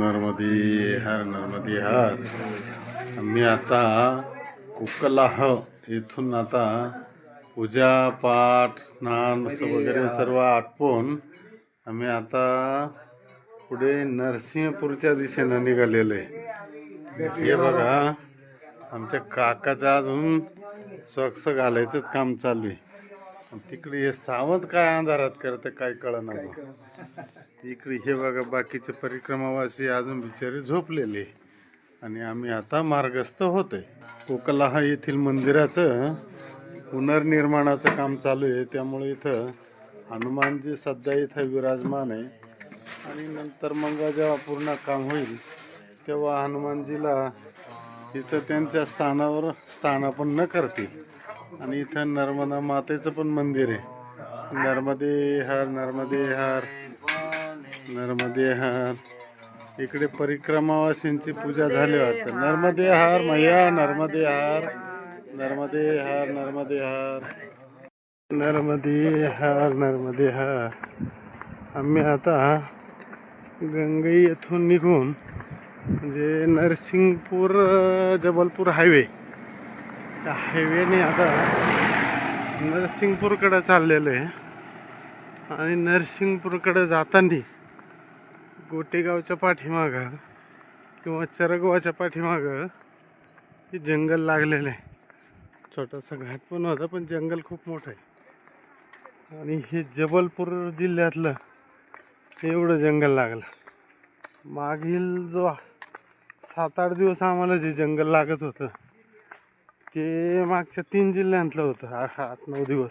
नर्मदे हर नर्मदे हर। मी आता कुकलाह इथून आता पूजा पाठ स्नान असं वगैरे सर्व आटपून आम्ही आता पुढे नरसिंहपूरच्या दिशेनं निघालेलो आहे. हे बघा आमच्या काकाचं अजून स्वच्छ घालायचंच काम चालू आहे. आणि तिकडे हे सावंत काय अंधारात करते काय कळना इकडे हे बघा बाकीचे परिक्रमावासी अजून बिचारे झोपलेले. आणि आम्ही आता मार्गस्थ होतोय. कोकलाहा येथील मंदिराचं पुनर्निर्माणाचं काम चालू आहे. त्यामुळे इथं हनुमानजी सध्या इथं विराजमान आहे. आणि नंतर मग जेव्हा पूर्ण काम होईल तेव्हा हनुमानजीला इथं त्यांच्या स्थानावर स्थानापन्न करतील. आणि इथं नर्मदा मातेचं पण मंदिर आहे. नर्मदे हार नर्मदे हार नर्मदे हार. इकडे परिक्रमावासींची पूजा झाली वाटतं. नर्मदे हार मैया नर्मदे हार नर्मदे हार नर्मदे हार. नर्मदे हार नर्मदे हार. आम्ही आता गंगई येथून निघून म्हणजे नरसिंगपूर जबलपूर हायवे त्या हायवेने आता नरसिंगपूरकडं चाललेलो आहे. आणि नरसिंगपूरकडं जाताना गोटेगावच्या पाठीमागं किंवा चरगवाच्या पाठीमागं हे जंगल लागलेलं आहे. छोटासा घाट पण होता पण जंगल खूप मोठं आहे. आणि हे जबलपूर जिल्ह्यातलं एवढं जंगल लागलं. मागील जो सात आठ दिवस आम्हाला जे जंगल लागत होतं. ते मागच्या तीन जिल्ह्यातलं होतं. आठ आठ नऊ दिवस.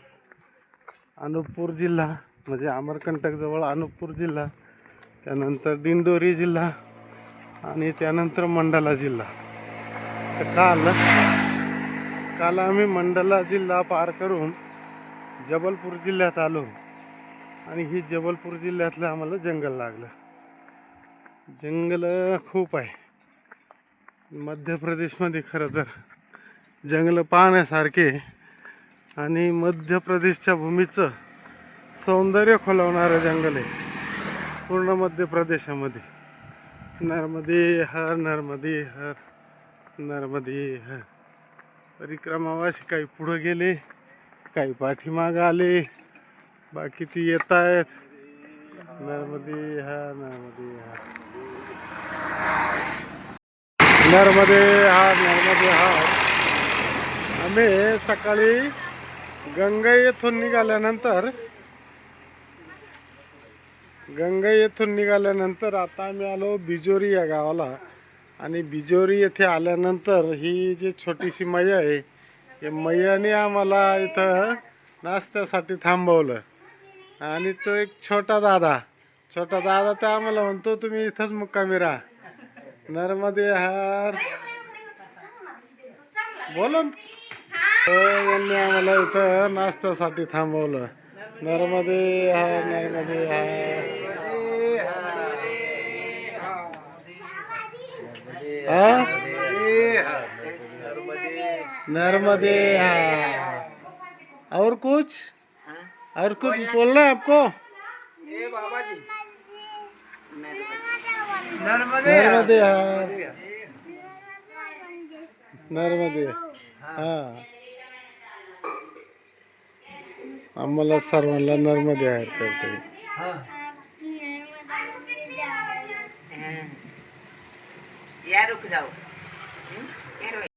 अनुपपूर जिल्हा म्हणजे अमरकंटकजवळ अनुपपूर जिल्हा त्यानंतर दिंडोरी जिल्हा आणि त्यानंतर मंडला जिल्हा. तर काल काल आम्ही मंडला जिल्हा पार करून जबलपूर जिल्ह्यात आलो आणि ही जबलपूर जिल्ह्यातलं आम्हाला जंगल लागलं. जंगल खूप आहे. मध्य प्रदेशमध्ये खरं तर जंगलं पाहण्यासारखे आणि मध्य प्रदेशच्या भूमीचं सौंदर्य खुलवणारं जंगल आहे. पूर्ण मध्य प्रदेशामध्ये नर्मदे हर नर्मदे हर नर्मदे हर. परिक्रमावाशी काही पुढं गेले काही पाठीमागं आले बाकीचे येत आहेत नर्मदे हर नर्मदे हर. नर्मदे हा नर्मदे हा आम्ही सकाळी गंगई येथून निघाल्यानंतर गंगई येथून निघाल्यानंतर आता आम्ही आलो बिजोरी या गावाला. आणि बिजोरी येथे आल्यानंतर ही जी छोटीशी मैया आहे या मैयाने आम्हाला इथं नाश्त्यासाठी थांबवलं. आणि तो एक छोटा दादा छोटा दादा तर आम्हाला म्हणतो तुम्ही इथंच मुक्कामी राहा. नर्मदे हार बोला यांनी आम्हाला इथं नाश्त्यासाठी थांबवलं. नर्मदे नर्मदे हाँ? नर्मदे और कुछ? और कुछ बोलना है आपको? नर्मदे हार नर्मदे हा। आम्हाला सर्वांना नर्मदे आहेत करते. या रुक